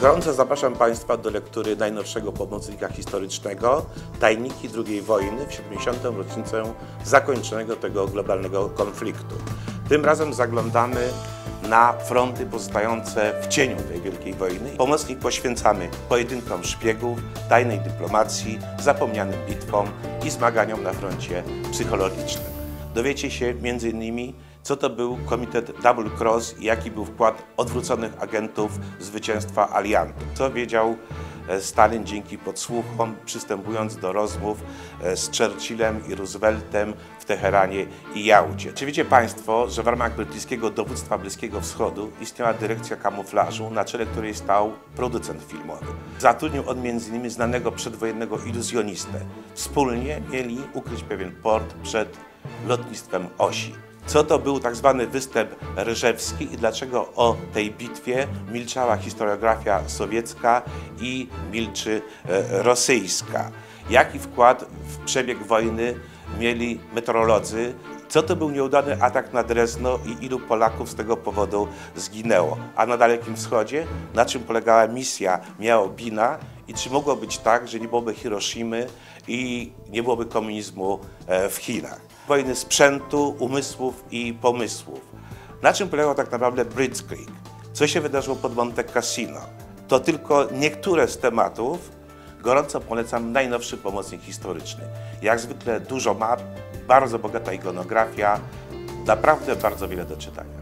Gorąco zapraszam Państwa do lektury najnowszego pomocnika historycznego Tajniki II wojny w 70. rocznicę zakończonego tego globalnego konfliktu. Tym razem zaglądamy na fronty pozostające w cieniu tej wielkiej wojny. Pomocnik poświęcamy pojedynkom szpiegów, tajnej dyplomacji, zapomnianym bitwom i zmaganiom na froncie psychologicznym. Dowiecie się m.in. co to był komitet Double Cross i jaki był wkład odwróconych agentów zwycięstwa aliantów. Co wiedział e, Stalin dzięki podsłuchom, przystępując do rozmów e, z Churchillem i Rooseveltem w Teheranie i Jałcie. Czy wiecie Państwo, że w ramach brytyjskiego dowództwa Bliskiego Wschodu istniała dyrekcja kamuflażu, na czele której stał producent filmowy. Zatrudnił on m.in. znanego przedwojennego iluzjonistę. Wspólnie mieli ukryć pewien port przed lotnictwem Osi. Co to był tak zwany występ ryżewski i dlaczego o tej bitwie milczała historiografia sowiecka i milczy e, rosyjska? Jaki wkład w przebieg wojny mieli meteorolodzy? Co to był nieudany atak na Drezno i ilu Polaków z tego powodu zginęło? A na Dalekim Wschodzie? Na czym polegała misja Miaobina i czy mogło być tak, że nie byłoby Hiroshimy i nie byłoby komunizmu e, w Chinach? Wojny sprzętu, umysłów i pomysłów. Na czym polegał tak naprawdę Blitzkrieg? Co się wydarzyło pod Monte Cassino? To tylko niektóre z tematów. Gorąco polecam najnowszy pomocnik historyczny. Jak zwykle dużo map, bardzo bogata ikonografia, naprawdę bardzo wiele do czytania.